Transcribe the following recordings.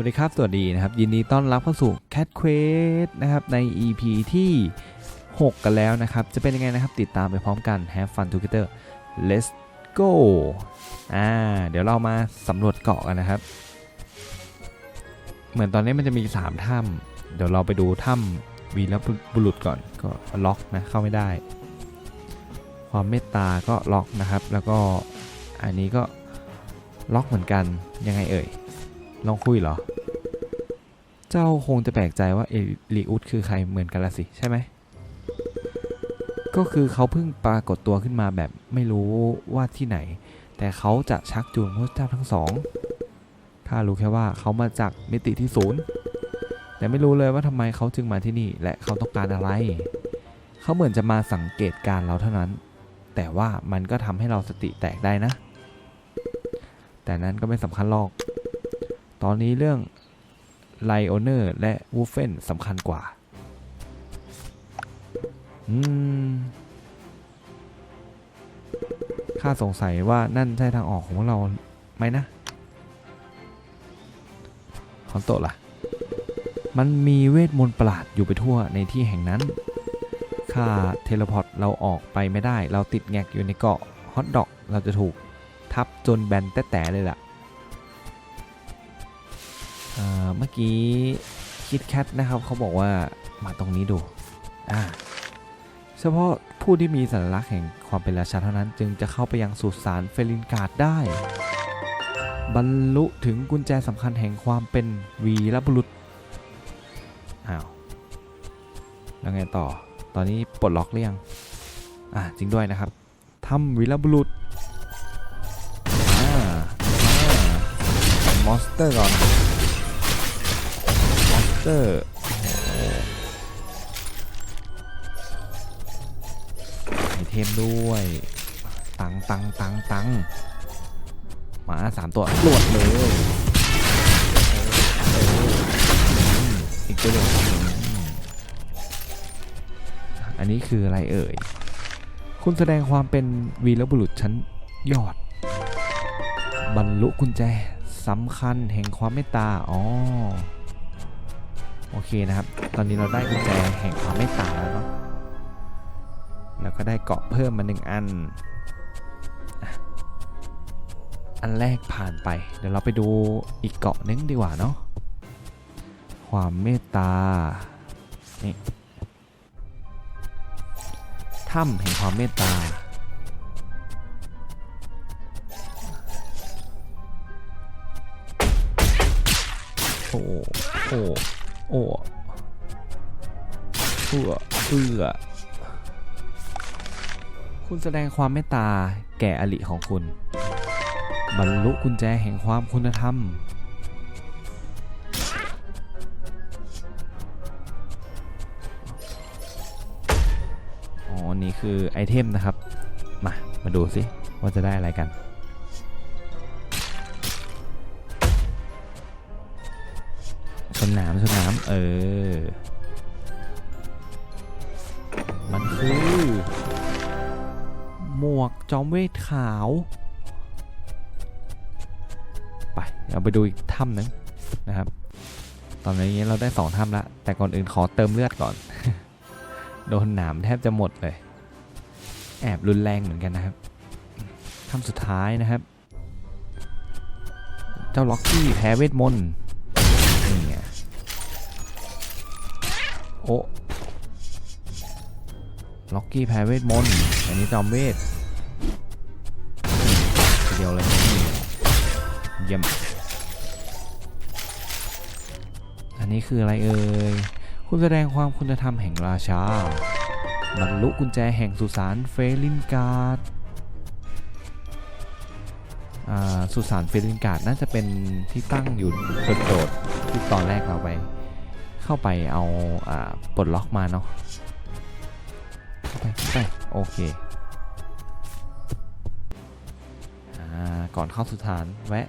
วัสดีครับ สวัสดีนะครับ ยินดีต้อนรับเข้าสู่ Cat Quest นะครับ ใน EP ที่ 6 กันแล้วนะครับ จะเป็นยังไงนะครับ ติดตามไปพร้อมกัน Have fun together let's go อ่า เดี๋ยวเรามาสำรวจเกาะกันนะครับ เหมือนตอนนี้มันจะมี 3 ถ้ำเดี๋ยวเราไปดูถ้ำวีรบุรุษก่อน ก็ล็อกนะ เข้าไม่ได้ ความเมตตาก็ล็อกนะครับ แล้วก็อันนี้ก็ล็อกเหมือนกัน ยังไงเอ่ย ลองคุยเหรอ เจ้าคงจะแปลกใจว่าเอลิอุสคือใครเหมือนกันละสิใช่ไหม ก็คือเขาเพิ่งปรากฏตัวขึ้นมาแบบไม่รู้ว่าที่ไหน แต่เขาจะชักจูงพระเจ้าทั้งสองข้ารู้แค่ว่าเขามาจากมิติที่ศูนย์ แต่ไม่รู้เลยว่าทำไมเขาจึงมาที่นี่และเขาต้องการอะไร เขาเหมือนจะมาสังเกตการเราเท่านั้น แต่ว่ามันก็ทำให้เราสติแตกได้นะ แต่นั้นก็ไม่สำคัญหรอก ตอนนี้เรื่องไลโอเนอร์และวูเฟนสำคัญกว่า อืม ข้าสงสัยว่านั่นใช่ทางออกของเราไหมนะคอนโตะล่ะ มันมีเวทมนต์ประหลาดอยู่ไปทั่วในที่แห่งนั้น ข้าเทเลพอร์ตเราออกไปไม่ได้ เราติดแงกอยู่ในเกาะฮอตดอก เราจะถูกทับจนแบนแต้ๆเลยล่ะ เมื่อกี้คิดแคทนะครับเขาบอกว่ามาตรงนี้ดูอ่าเฉพาะผู้ที่มีสัญลักษณ์แห่งความเป็นราชาเท่านั้นจึงจะเข้าไปยังสุสานเฟลินการ์ดได้ บรรลุถึงกุญแจสำคัญแห่งความเป็นวีรบุรุษอ้าวแล้วไงต่อตอนนี้ปลดล็อกหรือยังอ่าจริงด้วยนะครับทำวีรบุรุษอ่าอ่ามอนสเตอร์ก่อน เตอร์ไอเทมด้วย ตังตังตังตังหมาสามตัวหลวดเลยเอออืมอีกตัวเดียวอืมอันนี้คืออะไรเอ่ย คุณแสดงความเป็นวีรบุรุษชั้นยอด บรรลุกุญแจสำคัญแห่งความเมตตา อ๋อ โอเคนะครับ ตอนนี้เราได้กุญแจแห่งความเมตตาแล้วเนาะ แล้วก็ได้เกาะเพิ่มมาหนึ่งอัน อันแรกผ่านไป เดี๋ยวเราไปดูอีกเกาะนึงดีกว่าเนาะ ความเมตตา นี่ ถ้ำแห่งความเมตตา โอ้โอ้ โอ้เอื้อเอื้อคุณแสดงความเมตตาแก่อลิของคุณ บรรลุกุญแจแห่งความคุณธรรม อ๋อ นี่คือไอเทมนะครับ มา มาดูสิว่าจะได้อะไรกัน ชนน้ำชนน้ำเออ มันคือ หมวกจอมเวทขาว ไปเราไปดูอีกถ้ำหนึงนะครับ ตอนนี้เราได้สองถ้ำละ แต่ก่อนอื่นขอเติมเลือดก่อน โดนหนามแทบจะหมดเลย แอบรุนแรงเหมือนกันนะครับถ้ำสุดท้ายนะครับ เจ้าล็อกกี้แพ้เวทมนต์ โอ้ล็อกกี้แพ้เวทมนต์อันนี้จอมเวทเดียวเลยเยี่ยมอันนี้คืออะไรเอ่ยคุณแสดงความคุณธรรมแห่งราชาบรรลุกุญแจแห่งสุสานเฟลินการ์ดอ่าสุสานเฟรินการ์ดน่าจะเป็นที่ตั้งอยู่โดดที่ตอนแรกเราไป เข้าไปเอาอ่าปลดล็อกมาเนาะเข้าไปเข้าไปโอเคอ่าก่อนเข้าสุสานแวะ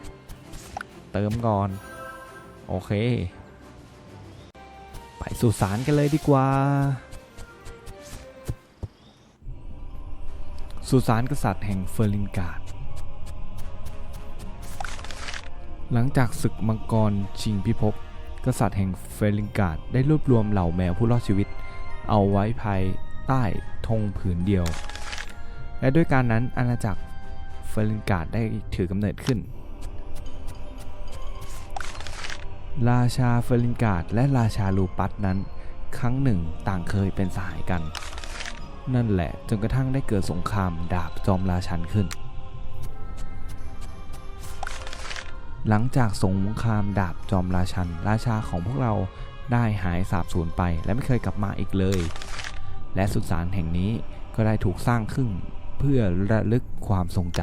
เติมก่อน โอเค ไปสุสานกันเลยดีกว่าสุสานกษัตริย์แห่งเฟอร์ลินการ์ด หลังจากศึกมังกรชิงพิภพ กษัตริย์แห่งเฟลิงการ์ดได้รวบรวมเหล่าแมวผู้รอดชีวิต เอาไว้ภายใต้ธงผืนเดียว และด้วยการนั้นอาณาจักรเฟลิงการ์ดได้ถือกำเนิดขึ้น ราชาเฟลิงการ์ดและราชาลูปัสนั้น ครั้งหนึ่งต่างเคยเป็นสหายกัน นั่นแหละจนกระทั่งได้เกิดสงครามดาบจอมราชันขึ้น หลังจากสงครามดาบจอมราชัน ราชาของพวกเราได้หายสาบสูญไปและไม่เคยกลับมาอีกเลย และสุสานแห่งนี้ก็ได้ถูกสร้างขึ้นเพื่อระลึกความทรงจ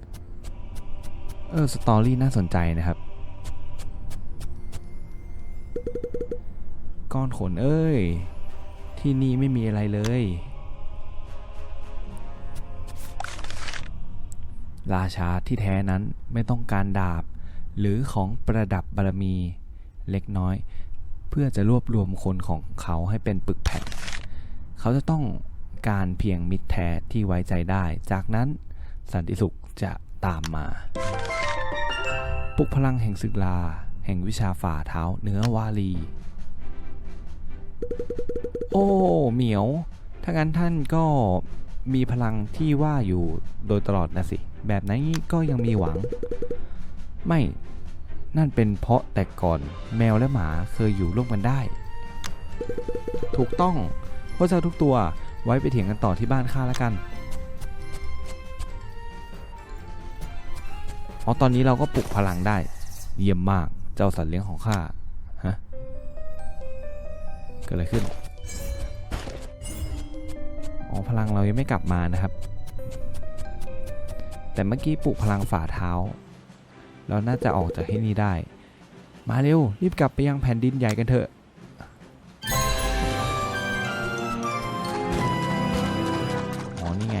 ำเออสตอรี่น่าสนใจนะครับ ก้อนขนเอ้ย ที่นี่ไม่มีอะไรเลย ราชาที่แท้นั้นไม่ต้องการดาบ หรือของประดับบารมีเล็กน้อย เพื่อจะรวบรวมคนของเขาให้เป็นปึกแผ่น เขาจะต้องการเพียงมิตรแท้ที่ไว้ใจได้ จากนั้นสันติสุขจะตามมา ปลุกพลังแห่งศึกลา แห่งวิชาฝ่าเท้าเนื้อวาลี โอ้เหมียว ถ้างั้นท่านก็มีพลังที่ว่าอยู่โดยตลอดนะสิ แบบนี้ก็ยังมีหวัง ไม่นั่นเป็นเพราะแต่ก่อนแมวและหมาเคยอยู่ร่วมกันได้ ถูกต้องพวกเจ้าทุกตัวไว้ไปเถียงกันต่อที่บ้านข้าแล้วกันอ๋อตอนนี้เราก็ปลุกพลังได้ เยี่ยมมากเจ้าสัตว์เลี้ยงของข้าฮะเกิดอะไรขึ้นอ๋อพลังเรายังไม่กลับมานะครับ แต่เมื่อกี้ปลุกพลังฝ่าเท้า เราน่าจะออกจากที่นี่ได้ มาเร็ว รีบกลับไปยังแผ่นดินใหญ่กันเถอะอ๋อนี่ไง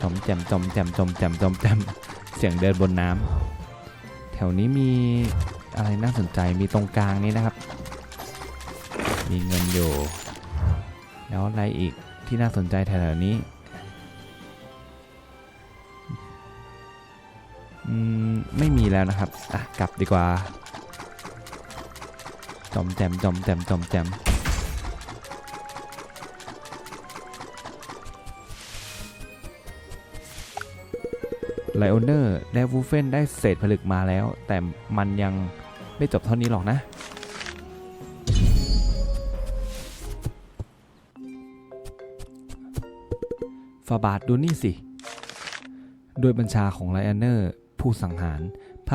จมแจมจมแจมจมแจมจมแจมเสียงเดินบนน้ำแถวนี้มีอะไรน่าสนใจมีตรงกลางนี้นะครับ มีเงินอยู่ แล้วอะไรอีกที่น่าสนใจแถวนี้ แล้วนะครับอะกลับดีกว่าจอมแจมจอมแจมจอมแจมไลโอเนอร์และวูเฟนได้เศษผลึกมาแล้ว แต่มันยังไม่จบเท่านี้หรอกนะ ฟาบาทดูนี่สิโดยบัญชาของไลออนเนอร์ ผู้สังหาร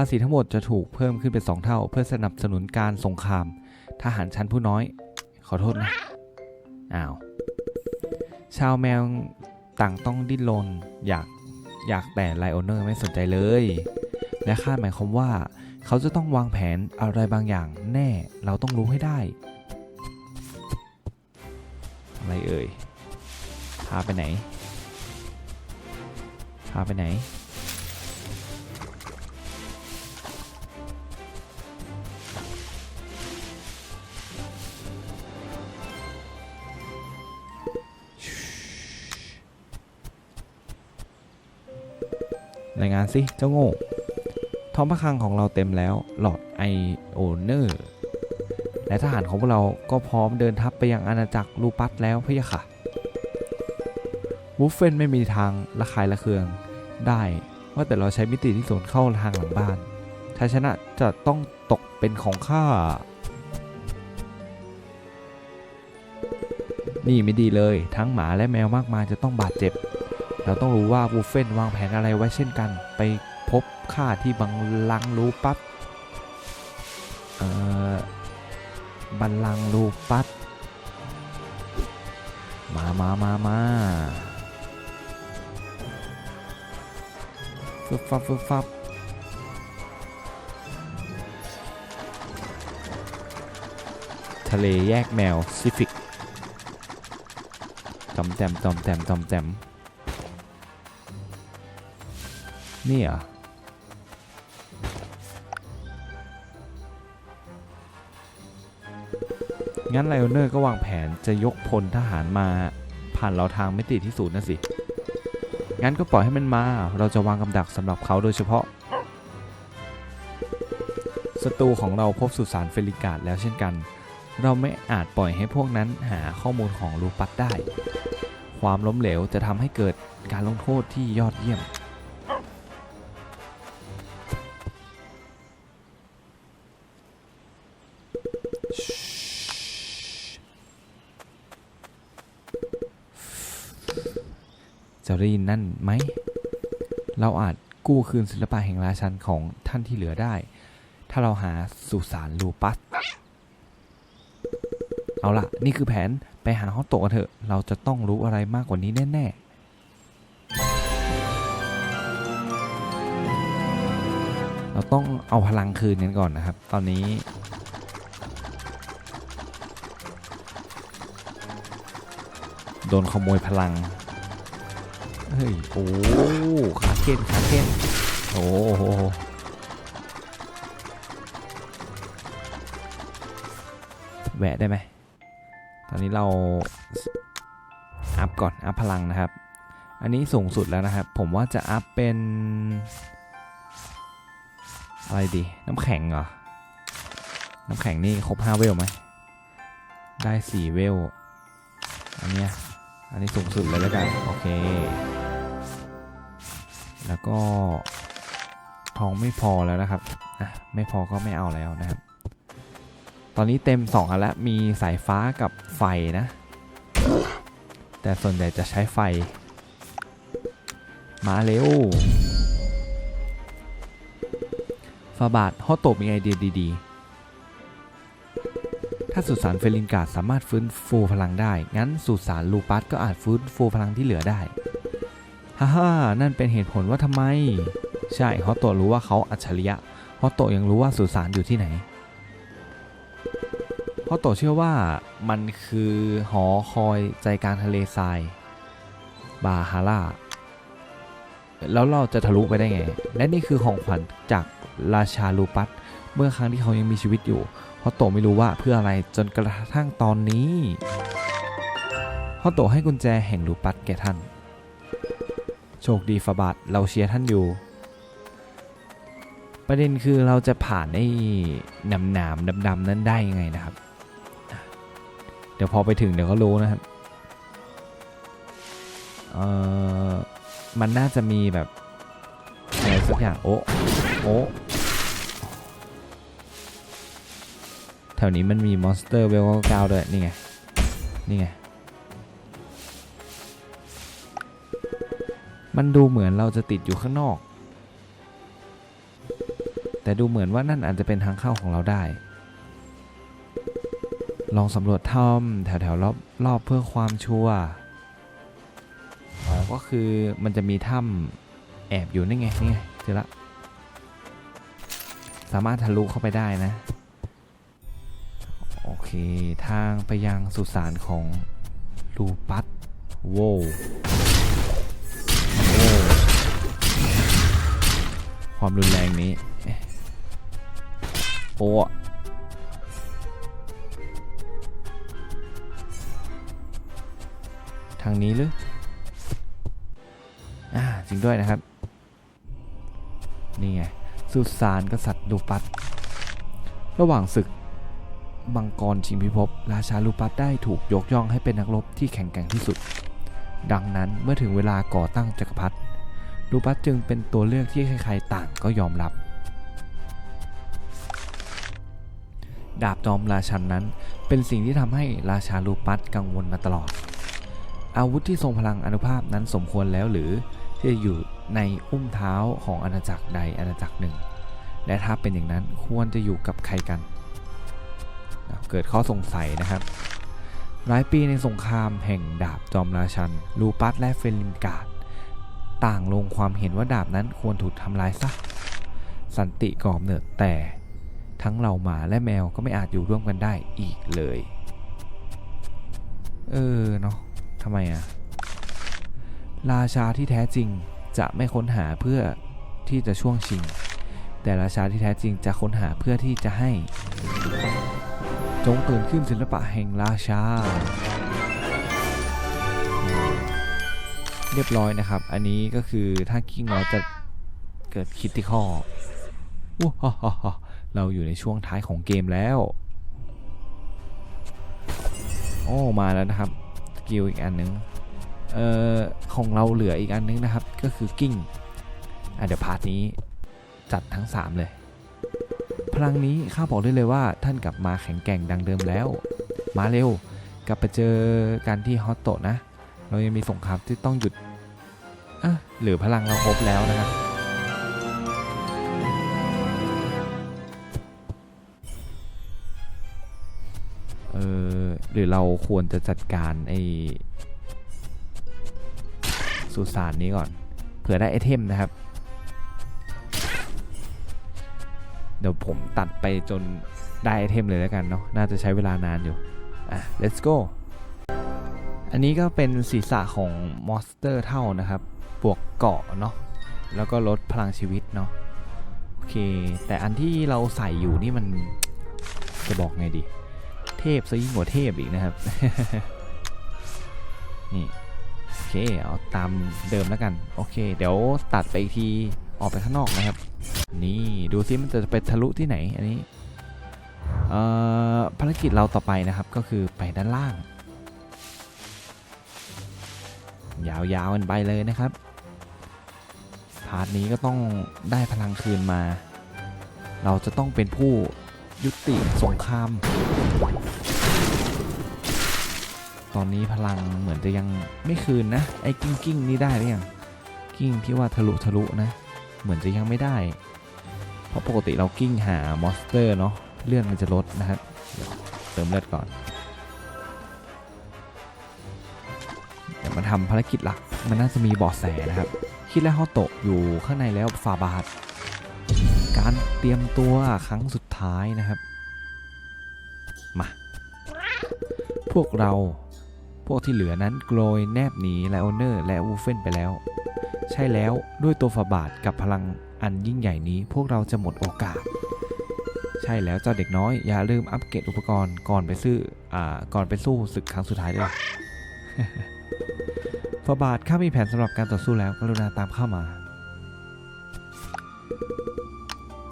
าษีทั้งหมดจะถูกเพิ่มขึ้นเป็น 2 เท่า เพื่อสนับสนุนการสงคราม ทหารชั้นผู้น้อย ขอโทษนะ อ้าว ชาวแมวต่างต้องดิ้นรนอยากอยากแต่ไลโอเนอร์ไม่สนใจเลย และคาดหมายความว่า เขาจะต้องวางแผนอะไรบางอย่างแน่เราต้องรู้ให้ได้ อะไรเอ่ย พาไปไหน พาไปไหน รายงานสิเจ้าโง่ท้องพระคลังของเราเต็มแล้วหลอดไอโอเนอร์และทหารของพวกเราก็พร้อมเดินทัพไปยังอาณาจักรลูปัสแล้วพี่ค่ะวูฟเฟนไม่มีทางระคายระเคือง ได้ว่าแต่เราใช้มิติที่ศูนเข้าทางหลังบ้านถ้าชนะจะต้องตกเป็นของข้า นี่ไม่ดีเลย ทั้งหมาและแมวมากมายจะต้องบาดเจ็บ เราต้องรู้ว่าวูเฟนวางแผนอะไรไว้เช่นกัน ไปพบข้าที่บังลังรูปัสเอ่อบัลลังรูปัสมามามามาฟึบฟับฟึบฟับทะเลแยกแมวซิฟิกจอมแจมจอมแจมจอมแจม นี่เหรองั้นไลโอเนอร์ก็วางแผนจะยกพลทหารมาผ่านเราทางมิติที่ศูนย์นะสิ งั้นก็ปล่อยให้มันมา เราจะวางกำดักสำหรับเขาโดยเฉพาะ ศัตรูของเราพบสุสานเฟลิกาดแล้วเช่นกัน เราไม่อาจปล่อยให้พวกนั้นหาข้อมูลของลูปัสได้ ความล้มเหลวจะทำให้เกิดการลงโทษที่ยอดเยี่ยม จะได้ยินนั่นไหม เราอาจกู้คืนศิลปะแห่งราชันของท่านที่เหลือได้ ถ้าเราหาสุสานลูปัส เอาล่ะนี่คือแผนไปหาฮอตโตกันเถอะ เราจะต้องรู้อะไรมากกว่านี้แน่ ๆเราต้องเอาพลังคืนกันก่อนนะครับ ตอนนี้ โดนขโมยพลัง เฮ้ยโอ้ขาเค้นขาเค้นโอ้โหแหวะได้ไหม ตอนนี้เราอัพก่อน อัพพลังนะครับ อันนี้สูงสุดแล้วนะครับ ผมว่าจะอัพเป็น อะไรดี น้ำแข็งเหรอ น้ำแข็งนี่ครบ 5 เวลไหม ได้ 4 เวล อันเนี้ย อันนี้สูงสุดเลยแล้วกัน โอเค แล้วก็ทองไม่พอแล้วนะครับอะไม่พอก็ไม่เอาแล้วนะครับ ตอนนี้เต็ม2อันแล้ว มีสายฟ้ากับไฟนะ แต่ส่วนใหญ่จะใช้ไฟ มาเร็วฟาบาทฮอตโตมีไอเดียดีๆ ถ้าสุสานเฟลินกาดสามารถฟื้นฟูพลังได้ งั้นสุสานลูปัสก็อาจฟื้นฟูพลังที่เหลือได้ ฮ่าฮ่านั่นเป็นเหตุผลว่าทำไม ใช่ฮอตโตะรู้ว่าเขาอัจฉริยะฮอตโตะยังรู้ว่าสุสานอยู่ที่ไหนเพราะโตเชื่อว่ามันคือหอคอยใจกลางทะเลทราย บาฮาร่า แล้วเราจะทะลุไปได้ไง และนี่คือของขวัญจากราชาลูปัสเมื่อครั้งที่เขายังมีชีวิตอยู่ เพราโตไม่รู้ว่าเพื่ออะไรจนกระทั่งตอนนี้เพราโตให้กุญแจแห่งลูปัสแก่ท่าน โชคดีฟาบาทเราเชียร์ท่านอยู่ ประเด็นคือเราจะผ่านไอ้หนามหนามดำๆนั้นได้ยังไงนะครับ เดี๋ยวพอไปถึงเดี๋ยวก็รู้นะครับเออมันน่าจะมีแบบอะไรสักอย่าง โอ้โอ้ แถวนี้มันมีมอนสเตอร์เวลเก้าด้วย นี่ไง นี่ไง มันดูเหมือนเราจะติดอยู่ข้างนอก แต่ดูเหมือนว่านั่นอาจจะเป็นทางเข้าของเราได้ ลองสำรวจถ้ำแถวๆรอบรอบเพื่อความชัวร์ก็คือมันจะมีถ้ำแอบอยู่นี่ไงนี่ไงเจอละสามารถทะลุเข้าไปได้นะ โอเค ทางไปยังสุสานของลูปัสโว้โว้ความรุนแรงนี้ โอ้ทางนี้หรืออ่าจริงด้วยนะครับ นี่ไง สุสานกษัตริย์ลูปัสระหว่างศึก มังกรชิงพิภพราชาลูปัสได้ถูกยกย่องให้เป็นนักรบที่แข็งแกร่งที่สุด ดังนั้นเมื่อถึงเวลาก่อตั้งจักรพรรดิลูปัสจึงเป็นตัวเลือกที่ใครๆต่างก็ยอมรับ ดาบจอมราชันนั้นเป็นสิ่งที่ทำให้ราชาลูปัสกังวลมาตลอด อาวุธที่ทรงพลังอนุภาพนั้นสมควรแล้วหรือที่จะอยู่ในอุ้มเท้าของอาณาจักรใดอาณาจักรหนึ่ง และถ้าเป็นอย่างนั้นควรจะอยู่กับใครกัน เกิดข้อสงสัยนะครับ หลายปีในสงครามแห่งดาบจอมราชัน ลูปัสและเฟลินกาดต่างลงความเห็นว่าดาบนั้นควรถูกทำลายซะ สันติก่อกำเนิดแต่ทั้งเราหมาและแมวก็ไม่อาจอยู่ร่วมกันได้อีกเลย เออเนาะทำไมอะราชาที่แท้จริงจะไม่ค้นหาเพื่อที่จะช่วงชิง แต่ราชาที่แท้จริงจะค้นหาเพื่อที่จะให้ จงตื่นขึ้นศิลปะแห่งราชา เรียบร้อยนะครับ อันนี้ก็คือถ้ากิ้งเราจะเกิดคิดที่ข้อว้าเราอยู่ในช่วงท้ายของเกมแล้วโอ้มาแล้วนะครับสกิลอีกอันนึงเอ่อของเราเหลืออีกอันนึงนะครับ ก็คือกิ้งอะเดี๋ยวพาร์ทนี้จัดทั้ง 3 เลย พลังนี้ข้าบอกได้เลยว่าท่านกลับมาแข็งแกร่งดังเดิมแล้ว มาเร็ว กลับไปเจอกันที่ฮอตโตะนะ เรายังมีสงครามที่ต้องหยุดอะหรือพลังเราครบแล้วนะครับเออหรือเราควรจะจัดการไอ้สุสานนี้ก่อน เผื่อได้ไอเทมนะครับ เดี๋ยวผมตัดไปจนได้ไอเทมเลยแล้วกันเนาะน่าจะใช้เวลานานอยู่อะ let's go อันนี้ก็เป็นศีรษะของมอนสเตอร์เท่านะครับ บวกเกาะเนาะแล้วก็ลดพลังชีวิตเนาะโอเค แต่อันที่เราใส่อยู่นี่มันจะบอกไงดี เทพซะยิ่งกว่าเทพอีกนะครับ นี่โอเค เอาตามเดิมแล้วกัน โอเค เดี๋ยวตัดไปอีกทีออกไปข้างนอกนะครับ นี่ดูซิมันจะไปทะลุที่ไหนอันนี้ภารกิจเราต่อไปนะครับก็คือไปด้านล่าง ยาวๆกันไปเลยนะครับ พาร์ทนี้ก็ต้องได้พลังคืนมา เราจะต้องเป็นผู้ยุติสงคราม ตอนนี้พลังเหมือนจะยังไม่คืนนะ ไอ้กิ้งกิ้งนี่ได้หรือยังกิ้งที่ว่าทะลุทะลุนะ เหมือนจะยังไม่ได้ เพราะปกติเรากิ้งหามอนสเตอร์เนาะเลื่อนมันจะลดนะครับเติมเลือดก่อนเดี๋ยวมาทำภารกิจหลักมันน่าจะมีบาะแสนะครับ คิดแล้วฮอโตะอยู่ข้างในแล้วฟาบาท การเตรียมตัวครั้งสุดท้ายนะครับ มา พวกเราพวกที่เหลือนั้นโกลยแนบหนีไลโอเนอร์และวูเฟนไปแล้ว ใช่แล้วด้วยตัวฝาบาทกับพลังอันยิ่งใหญ่นี้พวกเราจะหมดโอกาส ใช่แล้วเจ้าเด็กน้อย อย่าลืมอัปเกรดอุปกรณ์ก่อนไปซื้ออ่าก่อนไปสู้ศึกครั้งสุดท้ายด้วยฝาบาทข้ามีแผนสำหรับการต่อสู้แล้วกรุณาตามเข้ามา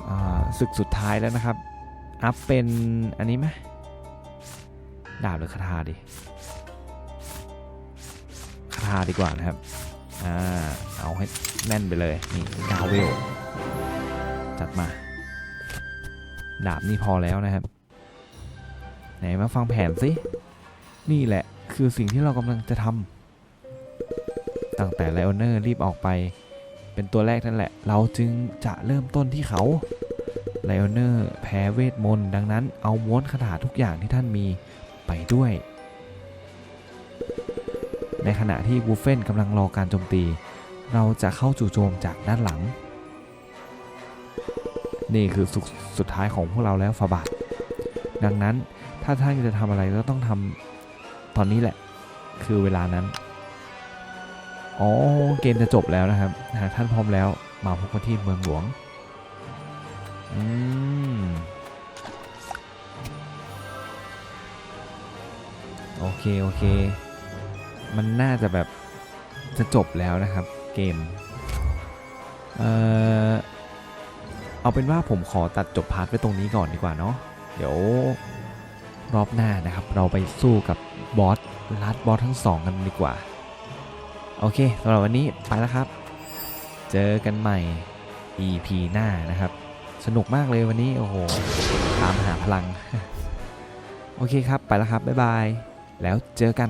อ่าศึกสุดท้ายแล้วนะครับ อัพเป็นอันนี้ไหมดาบหรือคาถาดีคาถาดีกว่านะครับ อ่าเอาให้แน่นไปเลย นี่ดาวเวล จัดมา ดาบนี่พอแล้วนะครับ ไหนมาฟังแผนสิ นี่แหละคือสิ่งที่เรากำลังจะทำตั้งแต่ไลโอเนอร์รีบออกไป เป็นตัวแรกนั่นแหละ เราจึงจะเริ่มต้นที่เขาไลโอเนอร์แพ้เวทมนต์ดังนั้นเอาม้วนคาถาทุกอย่างที่ท่านมีไปด้วย ในขณะที่วูเฟนกำลังรอการโจมตี เราจะเข้าจู่โจมจากด้านหลัง นี่คือสุดสุดท้ายของพวกเราแล้วฟาบาทดังนั้นถ้าท่านจะทำอะไรก็ต้องทำตอนนี้แหละ คือเวลานั้นอ๋อเกมจะจบแล้วนะครับหากท่านพร้อมแล้วมาพบกันที่เมืองหลวงอืมโอเค โอเค มันน่าจะแบบจะจบแล้วนะครับเกม เอ่อ เอาเป็นว่าผมขอตัดจบพาร์ทไว้ตรงนี้ก่อนดีกว่าเนาะ เดี๋ยวรอบหน้านะครับ เราไปสู้กับบอสลัดบอสทั้งสองกันดีกว่า โอเคสำหรับวันนี้ไปแล้วครับ เจอกันใหม่ EP หน้านะครับ สนุกมากเลยวันนี้ โอ้โห ตามหาพลัง โอเคครับ ไปแล้วครับ บ๊ายบาย แล้วเจอกัน